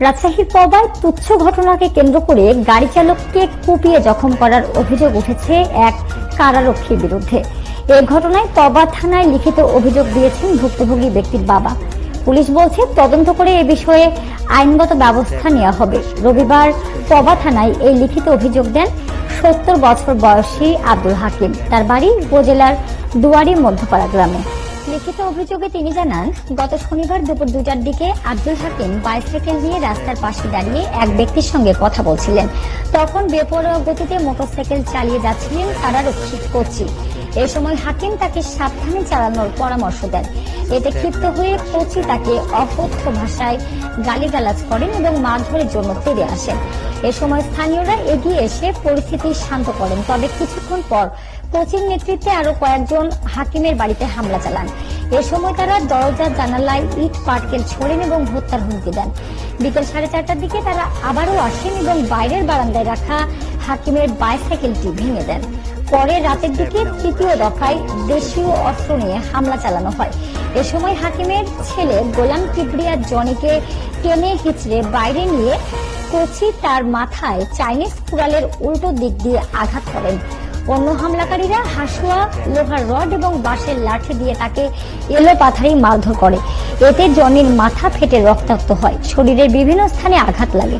রাজশাহীর পবায় তুচ্ছ ঘটনাকে কেন্দ্র করে গাড়ি চালককে কুপিয়ে জখম করার অভিযোগ উঠেছে এক কারারক্ষীর বিরুদ্ধে। এ ঘটনায় পবা থানায় লিখিত অভিযোগ দিয়েছেন ভুক্তভোগী ব্যক্তির বাবা। পুলিশ বলছে, তদন্ত করে এ বিষয়ে আইনগত ব্যবস্থা নেওয়া হবে। রবিবার পবা থানায় এই লিখিত অভিযোগ দেন সত্তর বছর বয়সী আব্দুল হাকিম। তার বাড়ি উপজেলার দুয়ারি মধ্যপাড়া গ্রামে। লিখিত অভিযোগে তিনি জানান, গত শনিবার দুপুর দুটার দিকে আব্দুল হাকিম বাইসাইকেল নিয়ে রাস্তার পাশে দাঁড়িয়ে এক ব্যক্তির সঙ্গে কথা বলছিলেন। তখন বেপরোয়া গতিতে মোটরসাইকেল চালিয়ে যাচ্ছিলেন কারারক্ষী কোচি এ সময় হাকিম তাকে সাবধানে চালানোর পরামর্শ দেন। এতে ক্ষিপ্ত হয়ে কোচি তাকে অকথ্য ভাষায় গালিগালাজ করেন এবং মারধরের জন্য ফিরে আসেন। এ সময় স্থানীয়রা এগিয়ে এসে পরিস্থিতি শান্ত করেন। তবে কিছুক্ষণ পর কোচির নেতৃত্বে আরও কয়েকজন হাকিমের বাড়িতে হামলা চালান। এ সময় তারা দরজা জানালায় ইট, পাটকেল ছোড়েন এবং হত্যার হুমকি দেন। বিকেল সাড়ে চারটার দিকে তারা আবারও আসেন এবং বাইরের বারান্দায় রাখা হাকিমের বাইসাইকেলটি ভেঙে দেন। পরে রাতের দিকে তৃতীয় দফায় দেশীয় অস্ত্র নিয়ে হামলা চালানো হয়। এ সময় হাকিমের ছেলে গোলাম কিবরিয়া জনিকে টেনে হিচড়ে বাইরে নিয়ে কোচি তার মাথায় চাইনিজ কুড়ালের উল্টো দিক দিয়ে আঘাত করেন। অন্য হামলাকারীরা হাসুয়া, লোহার রড এবং বাঁশের লাঠি দিয়ে তাকে এলো পাথারি মারধর করে। এতে জনির মাথা ফেটে রক্তাক্ত হয়। শরীরের বিভিন্ন স্থানে আঘাত লাগে।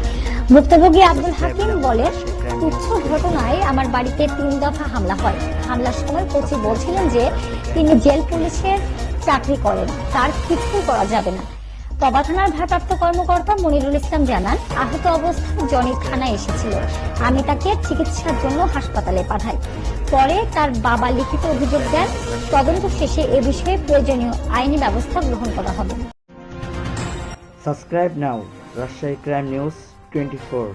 ভুক্তভোগী আব্দুল হাকিম বলেন, তুচ্ছ ঘটনায় আমার বাড়িতে তিন দফা হামলা হয়। হামলার সময় কোচি বলছিলেন যে, তিনি জেল পুলিশের চাকরি করেন। তার কিছুই করা যাবে না। তবা থানার ভারপ্রাপ্ত কর্মকর্তা মনিরুল ইসলাম জানান, আহত অবস্থায় জনি থানায় এসেছিল। আমি তাকে চিকিৎসার জন্য হাসপাতালে পাঠাই। পরে তার বাবা লিখিত অভিযোগ দেন, তদন্ত শেষে এ বিষয়ে প্রয়োজনীয় আইনি ব্যবস্থা গ্রহণ করা হবে। Subscribe now Rajshahi crime news 24.